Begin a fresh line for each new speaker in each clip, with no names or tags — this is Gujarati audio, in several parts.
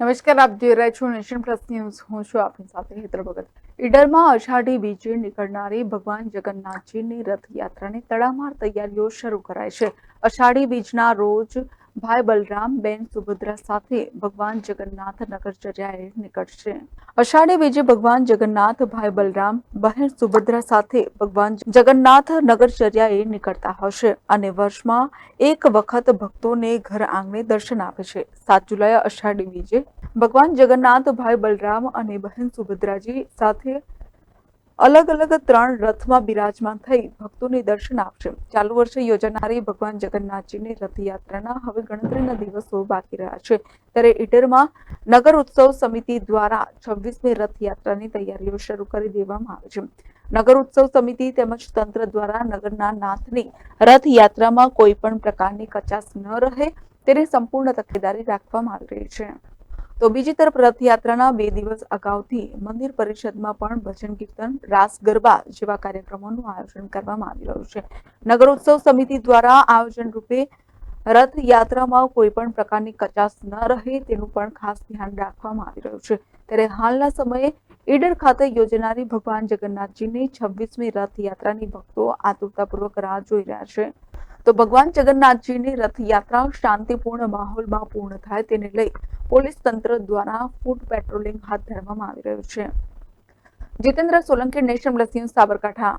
નમસ્કાર, આપ જોઈ રહ્યા છો નેશન પ્લસ ન્યૂઝ. હું છું આપની સાથે હેતર ભગત. ઈડરમાં અષાઢી બીજે નીકળનારી ભગવાન જગન્નાથજીની રથયાત્રાની તડામાર તૈયારીઓ શરૂ કરાઈ છે. અષાઢી બીજના રોજ ભાઈ બલરામ, બેન સુભદ્રા સાથે ભગવાન જગન્નાથ નગરચર્યાએ નીકળશે અષાઢી બીજે ભગવાન જગન્નાથ, ભાઈ બલરામ, બહેન સુભદ્રા સાથે ભગવાન જગન્નાથ નગરચર્યાએ નીકળતા હશે અને વર્ષમાં એક વખત ભક્તોને ઘર આંગણે દર્શન આપે છે. સાત જુલાઈ અષાઢી બીજે ભગવાન જગન્નાથ, ભાઈ બલરામ અને બહેન સુભદ્રાજી સાથે અલગ અલગ ત્રણ રથમાં બિરાજમાન થઈ ભક્તોને દર્શન આપશે. ચાલુ વર્ષે યોજાનારી ભગવાન જગન્નાથજીની રથયાત્રાના હવે ગણતરીના દિવસો બાકી રહ્યા છે. ત્યારે ઈડરમાં નગર ઉત્સવ સમિતિ દ્વારા છવ્વીસમી રથયાત્રાની તૈયારીઓ શરૂ કરી દેવામાં આવી છે. નગર ઉત્સવ સમિતિ તેમજ તંત્ર દ્વારા નગરના નાથની રથયાત્રામાં કોઈ પણ પ્રકારની કચાશ ન રહે તેની સંપૂર્ણ તકેદારી રાખવામાં આવી રહી છે. તો બીજી તરફ રથયાત્રાના બે દિવસ અગાઉથી મંદિર પરિષદમાં પણ ભજન કીર્તન, રાસ ગરબા જેવા કાર્યક્રમોનું આયોજન કરવામાં આવી રહ્યું છે. નગરોત્સવ સમિતિ દ્વારા આયોજન રૂપે રથયાત્રામાં કોઈ પણ પ્રકારની કચાશ ન રહે તેનું પણ ખાસ ધ્યાન રાખવામાં આવી રહ્યું છે. ત્યારે હાલના સમયે ઈડર ખાતે યોજાનારી ભગવાન જગન્નાથજીની છવ્વીસમી રથયાત્રાની ભક્તો આતુરતાપૂર્વક રાહ જોઈ રહ્યા છે. તો ભગવાન જગન્નાથજીની રથયાત્રા શાંતિપૂર્ણ માહોલમાં પૂર્ણ થાય તેને લઈ પોલીસ તંત્ર દ્વારા ફૂડ પેટ્રોલિંગ હાથ ધરવામાં આવી રહ્યું છે. Jitendra Solanki nation plus Sabarkantha.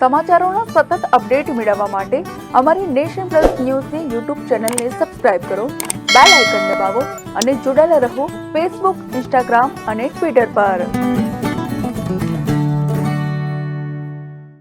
સમાચારોના સતત અપડેટ મેળવવા માટે અમારી નેશન પ્લસ ન્યૂઝની યુટ્યુબ ચેનલને સબસ્ક્રાઇબ કરો, બેલ આઇકન દબાવો અને જોડાયેલા રહો ફેસબુક, ઇન્સ્ટાગ્રામ અને ટ્વિટર પર.